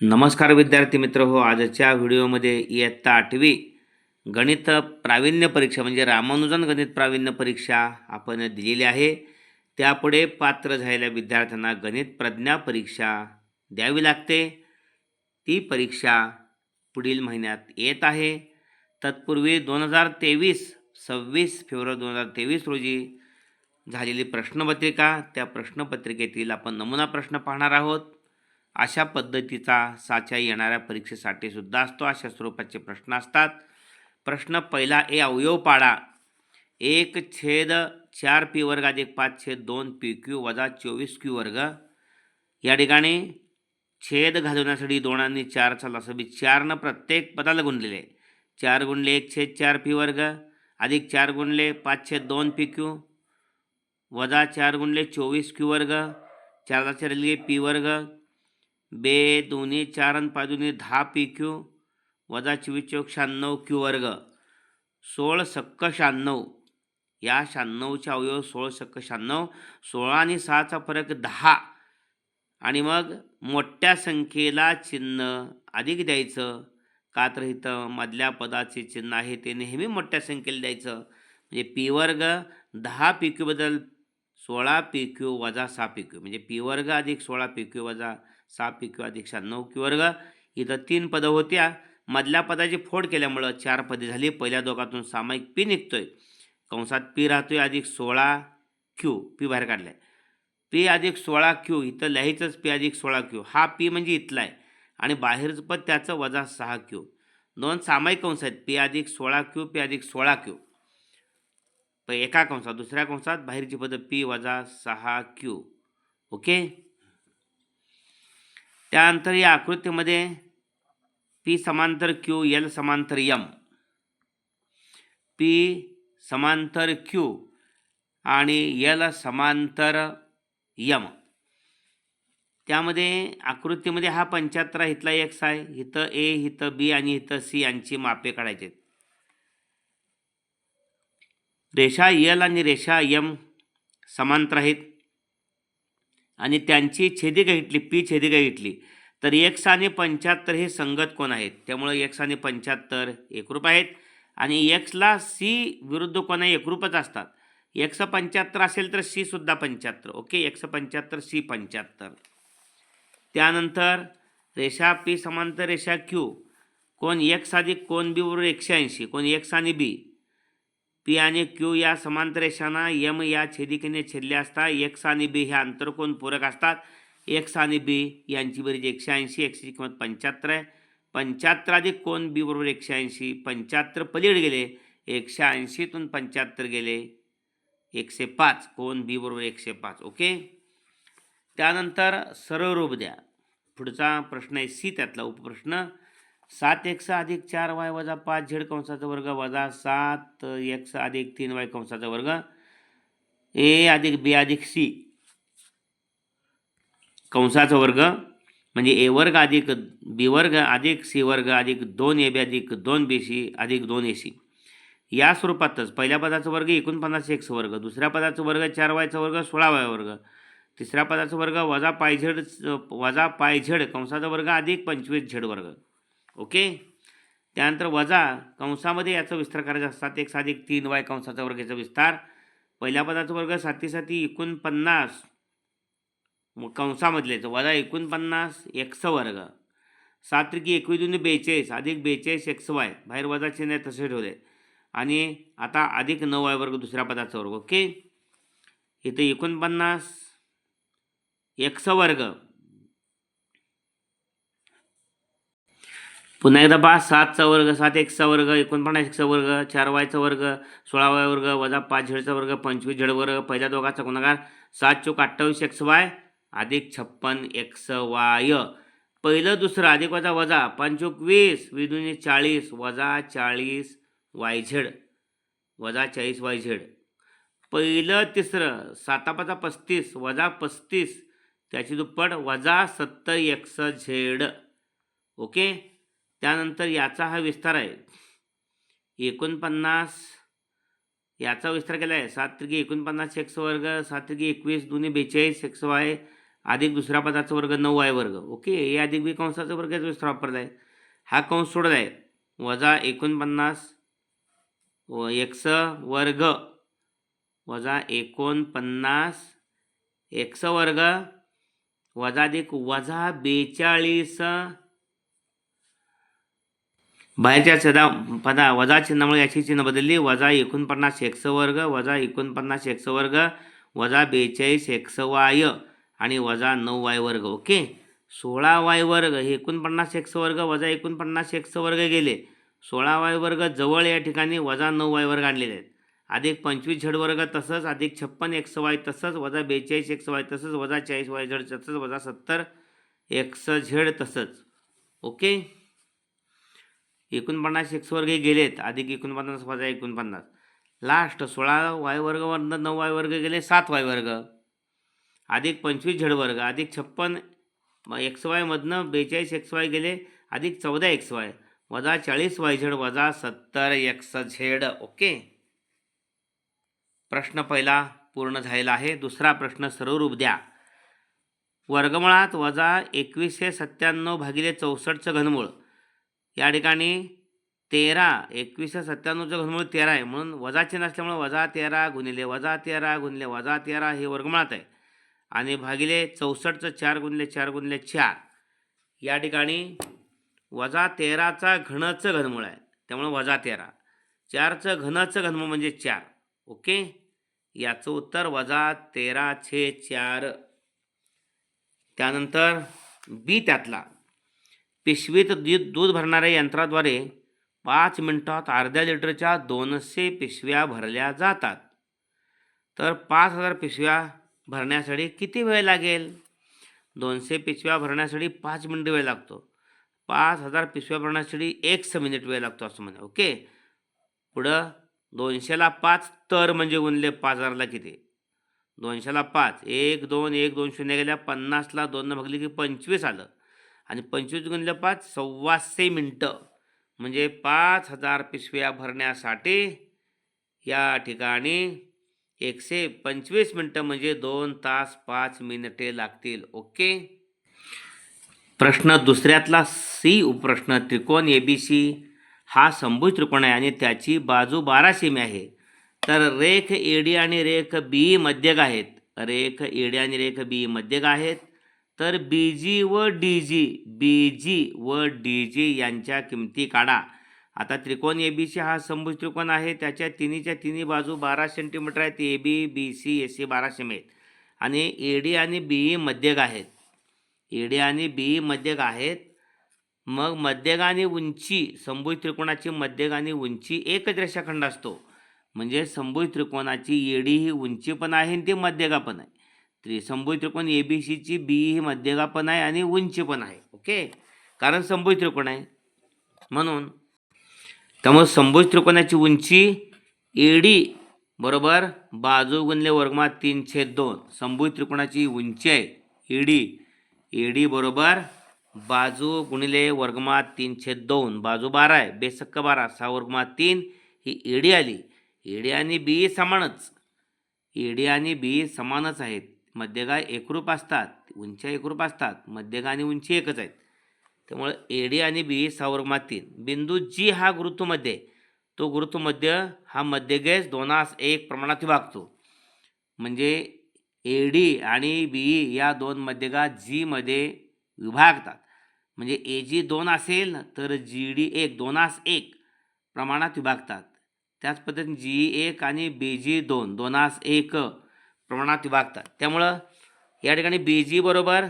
नमस्कार विद्यार्थी मित्र हो आजच्या व्हिडिओमध्ये इयत्ता आठवी गणित प्रावीण्य परीक्षा म्हणजे रामानुजन गणित प्रावीण्य परीक्षा आपण दिलेली आहे. त्यापुढे पात्र झालेल्या विद्यार्थ्यांना गणित प्रज्ञा परीक्षा द्यावी लागते. ती परीक्षा पुढील महिन्यात येत आहे. तत्पूर्वी दोन हजार तेवीस सव्वीस फेब्रुवारी दोन हजार तेवीस रोजी झालेली प्रश्नपत्रिका त्या प्रश्नपत्रिकेतील आपण नमुना प्रश्न पाहणार आहोत. अशा पद्धतीचा साच्या येणाऱ्या परीक्षेसाठी सुद्धा असतो. अशा स्वरूपाचे प्रश्न असतात. प्रश्न पहिला ए अवयव पाडा. एक छेद चार पी वर्ग अधिक पाच छेद दोन पी क्यू वजा चोवीस क्यू वर्ग. या ठिकाणी छेद घालवण्यासाठी दोन आणि चारचा लसबी चारनं प्रत्येक पदाला गुणलेले. चार गुणले एक छेद चार पी वर्ग. अधिक चार गुणले पाच छेद दोन पी क्यू. वजा चार गुणले चोवीस क्यू वर्ग. चारदा चार लिहिले पी वर्ग. बे दोन्ही चार आणि पाच दोन्ही दहा पी क्यू वजा चोवीस चौक शहाण्णव क्यू वर्ग. सोळ सक्क शहाण्णव. या शहाण्णवच्या अवयव सोळ सक्क शहाण्णव सोळा आणि सहाचा फरक दहा. आणि मग मोठ्या संख्येला चिन्ह अधिक द्यायचं. का तर इथं मधल्या पदाचे चिन्ह आहे ते नेहमी मोठ्या संख्येला द्यायचं. म्हणजे पी वर्ग दहा पी क्यू बदल सोळा पी क्यू वजा सहा पी क्यू. म्हणजे पी वर्ग अधिक सोळा पी क्यू वजा सहा पी क्यू अधिक कि क्यू वर्ग. इथं तीन पदं होत्या. मधल्या पदाची फोड केल्यामुळं चार पदे झाली. पहिल्या दोघातून सामायिक पी निघतोय. कंसात पी राहतोय अधिक सोळा क्यू पी बाहेर काढलाय. पी अधिक सोळा क्यू इथं लिहायचंच पी अधिक सोळा क्यू हा पी म्हणजे इथला आहे आणि बाहेरचं पद त्याचं वजा सहा क्यू दोन सामायिक कंस आहेत. पी अधिक सोळा क्यू पी अधिक सोळा क्यू प एका कंसात दुसऱ्या कंसात बाहेरची पदं पी वजा सहा क्यू ओके? त्यानंतर या आकृतीमध्ये पी समांतर क्यू एल समांतर यम. पी समांतर क्यू आणि यल समांतर यम. त्यामध्ये आकृतीमध्ये हा पंच्याहत्तर इथला एक्स आहे. इथं ए इथं बी आणि इथं सी यांची मापे काढायचे आहेत. रेषा यल आणि रेषा यम समांतर आहेत. आणि त्यांची छेदिका घेतली? पी छेदिका घेतली? तर एक्स आणि पंच्याहत्तर हे संगत कोण आहेत? त्यामुळे एक्स आणि पंच्याहत्तर एकरूप आहेत. आणि एक्सला सी विरुद्ध कोण आहे एकरूपच असतात. एक्स पंच्याहत्तर असेल तर सी सुद्धा पंच्याहत्तर. ओके? एक्स पंच्याहत्तर सी पंच्याहत्तर. त्यानंतर रेषा पी समांतर रेषा क्यू कोण एक्स अधिक कोण बी बरोबर एकशे ऐंशी? कोण एक्स आणि बी पी आणि क्यू या समांतर रेषांना यम या छेदिकेने छेदले असता एक्स आणि बी हे आंतरकोन पूरक असतात. एक्स आणि बी यांची बेरीज एकशे ऐंशी एकशेची किंमत पंच्याहत्तर आहे. पंच्याहत्तर अधिक कोण बी बरोबर एकशे ऐंशी पंच्याहत्तर पलीड गेले एकशे ऐंशीतून पंच्याहत्तर गेले एकशे पाच कोण बी बरोबर एकशे पाच ओके? त्यानंतर सरळ रूप द्या. पुढचा प्रश्न आहे सी त्यातला उपप्रश्न. सात एक्स अधिक चार वाय वजा पाच झेड कंसाचा वर्ग वजा सात एक्स अधिक तीन वाय कंसाचा वर्ग. ए अधिक बी अधिक सी कंसाचा वर्ग म्हणजे ए वर्ग अधिक बी वर्ग अधिक सी वर्ग अधिक दोन ए बी अधिक दोन बी सी अधिक दोन ए सी. या स्वरूपातच पहिल्या पदाचा वर्ग एकोणपन्नास एक्स वर्ग दुसऱ्या पदाचा वर्ग चार वायचा वर्ग सोळा वाय वर्ग तिसऱ्या पदाचा वर्ग वजा पायझेड वजा पायझेड कंसाचा वर्ग अधिक पंचवीस झेड वर्ग. ओके? त्यानंतर वजा कंसामध्ये याचा विस्तार करायचा सात एक अधिक तीन वाय कंसाचा वर्ग याचा विस्तार. पहिल्या पदाचा वर्ग साती साती एकोणपन्नास. मग कंसामधलेच वजा एकोणपन्नास एक्स वर्ग. सात त्रिकी एकवीस दोन बेचाळीस अधिक बेचाळीस एक्स वाय. बाहेर वजा चिन्ह तसे ठेवले. आणि आता अधिक नऊ वाय वर्ग दुसऱ्या पदाचा वर्ग ओके? इथं एकोणपन्नास एक्स वर्ग. पुन्हा एकदा पहा सातचा वर्ग सात एकचा वर्ग एकोणपन्नास एकचा वर्ग चार वायचा वर्ग सोळा वाय वर्ग वजा पाच झेडचा वर्ग पंचवीस झेड वर्ग पहिल्या दोघाचा गुणाकार सात चौक अठ्ठावीस एक्स वाय अधिक छप्पन एक्स वाय. पहिलं दुसरं अधिक वजा वजा पंचोक वीस विदुनी चाळीस वजा चाळीस वाय झेड वजा चाळीस वाय झेड. पहिलं तिसरं सातापाचा पस्तीस वजा पस्तीस त्याची दुप्पट वजा सत्तर एक्स झेड. ओके? त्यानंतर याचा हा विस्तार आहे. एकोणपन्नास याचा विस्तार केला आहे. सात त्रिकी एकोणपन्नास एक्स वर्ग सात त्रिकी एकवीस दोन्ही बेचाळीस एक्स वाय अधिक दुसऱ्या पदाचा वर्ग नऊ वाय वर्ग. ओके ए अधिक बी कंसाचा वर्ग विस्तार वापरला आहे हा कंस सोडला आहे. वजा एकोणपन्नास व एक्स वर्ग वजा एकोणपन्नास एक्स वर्ग वजा अधिक वजा बेचाळीस बाहेरच्या सदा पदा वजा चिन्हामुळे याची चिन्ह बदलली. वजा एकोणपन्नास एकस वर्ग वजा एकोणपन्नास एकस वर्ग वजा बेचाळीस एकस वाय आणि वजा नऊ वाय वर्ग ओके? सोळा वाय वर्ग हे एकोणपन्नास एकस वर्ग वजा एकोणपन्नास एकस वर्ग गेले. सोळा वाय वर्ग जवळ या ठिकाणी वजा नऊ वाय वर्ग आणलेले आहेत. अधिक पंचवीस झेड वर्ग तसंच अधिक छप्पन एक्स वाय तसंच वजा बेचाळीस एक्स वाय तसंच वजा चाळीस वाय झड तसंच वजा सत्तर एक्स झेड तसंच ओके? एकोणपन्नास एक्स वर्ग गेलेत अधिक एकोणपन्नास वजा एकोणपन्नास. लास्ट सोळा वाय वर्गवरनं नऊ वाय वर्ग गेले सात वाय वर्ग. अधिक पंचवीस झेड वर्ग अधिक छप्पन एक्स वायमधनं बेचाळीस एक्स वाय गेले अधिक चौदा एक्स वाय. वजा चाळीस वाय झेड वजा सत्तर एक्स झेड. ओके? प्रश्न पहिला पूर्ण झालेला आहे. दुसरा प्रश्न सर्वरूप द्या. वर्गमुळात वजा एकवीसशे सत्त्याण्णव भागिले चौसष्टचं घनमूळ. या ठिकाणी तेरा एकवीसशे सत्त्याण्णवचं घनमूळ तेरा आहे. म्हणून वजा चिन्ह असल्यामुळे वजा तेरा गुणिले वजा तेरा गुणिले वजा तेरा हे वर्गमुळात आहे. आणि भागिले चौसष्टचं चार गुणिले चार गुणिले चार. या ठिकाणी वजा तेराचा घनचं घनमूळ आहे. त्यामुळे वजा तेरा. चारचं घनचं घनमूळ म्हणजे चार. ओके? याचं उत्तर वजा तेरा छे चार. त्यानंतर बी त्यातला. पिशवीत दूध दूध भरणाऱ्या यंत्राद्वारे पाच मिनटात अर्ध्या लिटरच्या दोनशे पिशव्या भरल्या जातात. तर पाच हजार पिशव्या भरण्यासाठी किती वेळ लागेल? दोनशे पिशव्या भरण्यासाठी पाच मिनिट वेळ लागतो. पाच हजार पिशव्या भरण्यासाठी एकच मिनिट वेळ लागतो असं म्हणजे ओके? पुढं दोनशेला पाच तर म्हणजे गुणले पाच हजारला किती? दोनशेला पाच. एक दोन एक दोन शून्य गेल्या पन्नासला दोननं भागली की पंचवीस आलं. आणि पंचवीस गुणिले पाच सव्वाशे मिनटं. म्हणजे पाच हजार पिशव्या भरण्यासाठी या ठिकाणी एकशे पंचवीस मिनटं म्हणजे दोन तास पाच मिनिटे लागतील. ओके? प्रश्न दुसऱ्यातला सी उपप्रश्न त्रिकोण ए बी सी. हा संभुज त्रिकोण आहे आणि त्याची बाजू बारा सेमी आहे. तर रेख एडी आणि रेख बी मध्यग आहेत. रेख एडी आणि रेख बी मध्यग आहेत. तर बी जी व डी जी बी जी व डी जी यांच्या किमती काढा. आता त्रिकोण ए बी सी हा समभुज त्रिकोण आहे. त्याच्या तिन्हीच्या तिन्ही बाजू बारा सेंटीमीटर आहेत. A B B C A C बारा सेमी आहेत. आणि ए डी आणि बी ई मध्यक आहेत. ए डी आणि बी ई मध्यग आहेत. मग मध्यग आणि उंची समभुज त्रिकोणाची मध्यग आणि उंची एकच रेषाखंड असतो. म्हणजे समभुज त्रिकोणाची एडी ही उंची पण आहे आणि ती मध्यका पण आहे. त्रिसमभुज त्रिकोण ए बी सीची बी ही मध्यगा पण आहे आणि उंची पण आहे ओके? कारण संभुज त्रिकोण आहे? म्हणून त्यामुळे संभुज त्रिकोणाची उंची? ए डी बरोबर? बाजू गुणले वर्गमात तीन छेद दोन. संभुज त्रिकोणाची उंची आहे? एडी एडी बरोबर? बाजू गुणिले वर्गमात तीन छेद दोन. बाजू बारा आहे. बेसक्क बारा. सहा वर्गमात तीन. ही एडी आली. एडी आणि बी समानच. एडी आणि बी समानच आहेत. मध्यगा एकरूप असतात उंच्या एकरूप असतात मध्यगा आणि उंची एकच आहेत. त्यामुळे एडी आणि बी सहा तीन. बिंदू जी हा गुरुत्वमध्ये आहे. तो गुरुत्वमध्य हा मध्यगेस दोनास एक प्रमाणात विभागतो. म्हणजे ए डी आणि बी या दोन मध्यगा जीमध्ये विभागतात. म्हणजे ए जी दोन असेल तर जी डी एक दोनास एक प्रमाणात विभागतात. त्याच पद्धतीने जी एक आणि बी जी दोन दोनास एक प्रमाणात विभागतात. त्यामुळं या ठिकाणी बी जी बरोबर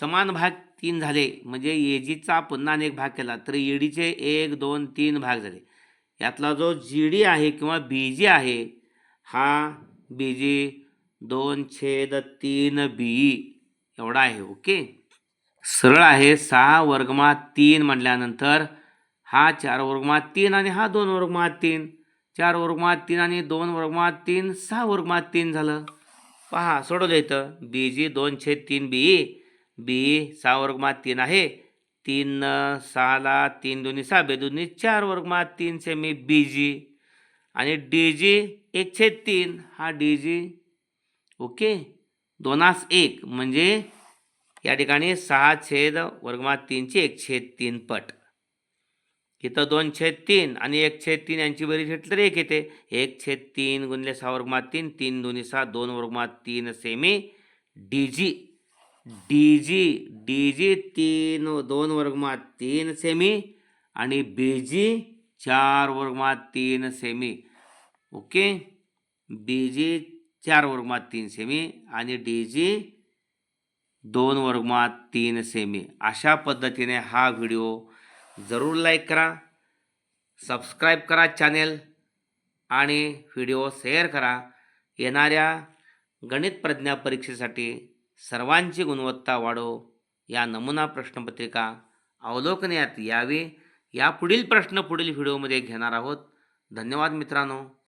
समान भाग तीन झाले. म्हणजे ए जीचा पुन्हा अनेक भाग केला. तर ए डीचे एक दोन तीन भाग झाले. यातला जो जी डी आहे किंवा बी जी आहे हा बी जी दोन छेद तीन बी एवढा आहे. ओके? सरळ आहे. सहा वर्गमा तीन म्हटल्यानंतर हा चार वर्गमात तीन आणि हा दोन वर्गमा तीन. चार वर्गमा तीन आणि दोन वर्गमा तीन. सहा वर्गमा तीन झालं. पहा सोडवलं इथं. बी जी दोन छेद तीन बी. बी सहा वर्गमात तीन आहे. तीन अं, सहाला तीन दोन्ही सहा. बेदोन्ही चार वर्गमात तीन सेमी बी जी. आणि डी जी एक छेद तीन. हा डी जी ओके? दोनास एक. म्हणजे या ठिकाणी सहा छेद वर्गमात तीनचे एक छेद तीन पट. इथं दोन छेद तीन आणि एक छेद तीन यांची बेरीज घेतली तर एक येते. एक छेद तीन गुणले सहा वर्गमात तीन तीन दोन्ही सहा दोन वर्गमात तीन cm D G D G D G तीन दोन वर्गमात तीन सेमी आणि बी जी चार वर्गमात तीन सेमी. ओके? बी जी चार वर्गमात तीन सेमी आणि डी जी दोन वर्गमात तीन सेमी. अशा पद्धतीने हा व्हिडिओ जरूर लाईक करा सबस्क्राईब करा चॅनेल आणि व्हिडिओ शेअर करा. येणाऱ्या गणित प्रज्ञा परीक्षेसाठी सर्वांची गुणवत्ता वाढो या नमुना प्रश्नपत्रिका अवलोकनात यावी. या पुढील प्रश्न पुढील व्हिडिओमध्ये घेणार आहोत. धन्यवाद मित्रांनो.